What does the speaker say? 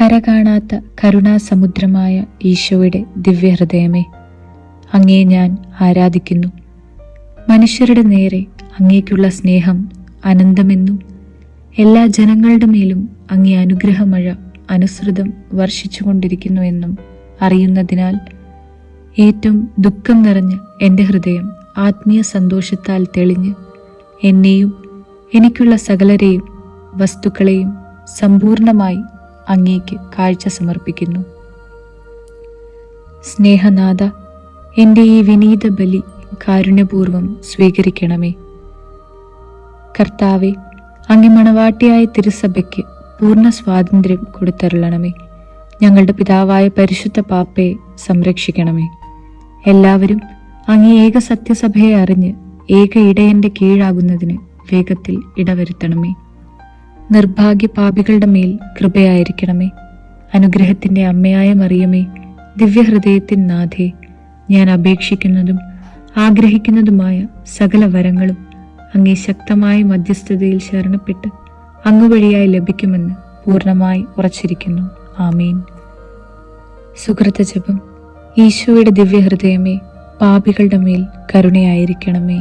കര കാണാത്ത കരുണാസമുദ്രമായ ഈശോയുടെ ദിവ്യഹൃദയമേ അങ്ങേ ഞാൻ ആരാധിക്കുന്നു. മനുഷ്യരുടെ നേരെ അങ്ങേക്കുള്ള സ്നേഹം അനന്തമെന്നും എല്ലാ ജനങ്ങളുടെ മേലും അങ്ങേ അനുഗ്രഹമഴ അനുസൃതം വർഷിച്ചുകൊണ്ടിരിക്കുന്നുവെന്നും അറിയുന്നതിനാൽ ഏറ്റവും ദുഃഖം നിറഞ്ഞ എന്റെ ഹൃദയം ആത്മീയ സന്തോഷത്താൽ തെളിഞ്ഞ് എന്നെയും എനിക്കുള്ള സകലരെയും വസ്തുക്കളെയും സമ്പൂർണമായി അങ്ങേക്ക് കാഴ്ച സമർപ്പിക്കുന്നു. സ്നേഹനാഥ എന്റെ ഈ വിനീത ബലി കാരുണ്യപൂർവം സ്വീകരിക്കണമേ. കർത്താവെ അങ്ങ് മണവാട്ടിയായ തിരുസഭയ്ക്ക് പൂർണ സ്വാതന്ത്ര്യം കൊടുത്തരുളണമേ. ഞങ്ങളുടെ പിതാവായ പരിശുദ്ധ പാപ്പയെ സംരക്ഷിക്കണമേ. എല്ലാവരും അങ്ങേ ഏക സത്യസഭയെ അറിഞ്ഞ് ഏക ഇടയന്റെ കീഴാകുന്നതിന് വേഗത്തിൽ ഇടവരുത്തണമേ. നിർഭാഗ്യ പാപികളുടെ മേൽ കൃപയായിരിക്കണമേ. അനുഗ്രഹത്തിന്റെ അമ്മയായ മറിയമേ ദിവ്യഹൃദയത്തിൻ നാഥേ ഞാൻ അപേക്ഷിക്കുന്നതും ആഗ്രഹിക്കുന്നതുമായ സകല വരങ്ങളും അങ്ങേ ശക്തമായ മധ്യസ്ഥതയിൽ ശരണപ്പെട്ട് അങ്ങ് വഴിയായി ലഭിക്കുമെന്ന് പൂർണമായി ഉറച്ചിരിക്കുന്നു. ആമീൻ. സുഹൃത്ത ജപം ഈശോയുടെ ദിവ്യഹൃദയമേ പാപികളുടെ മേൽ കരുണയായിരിക്കണമേ.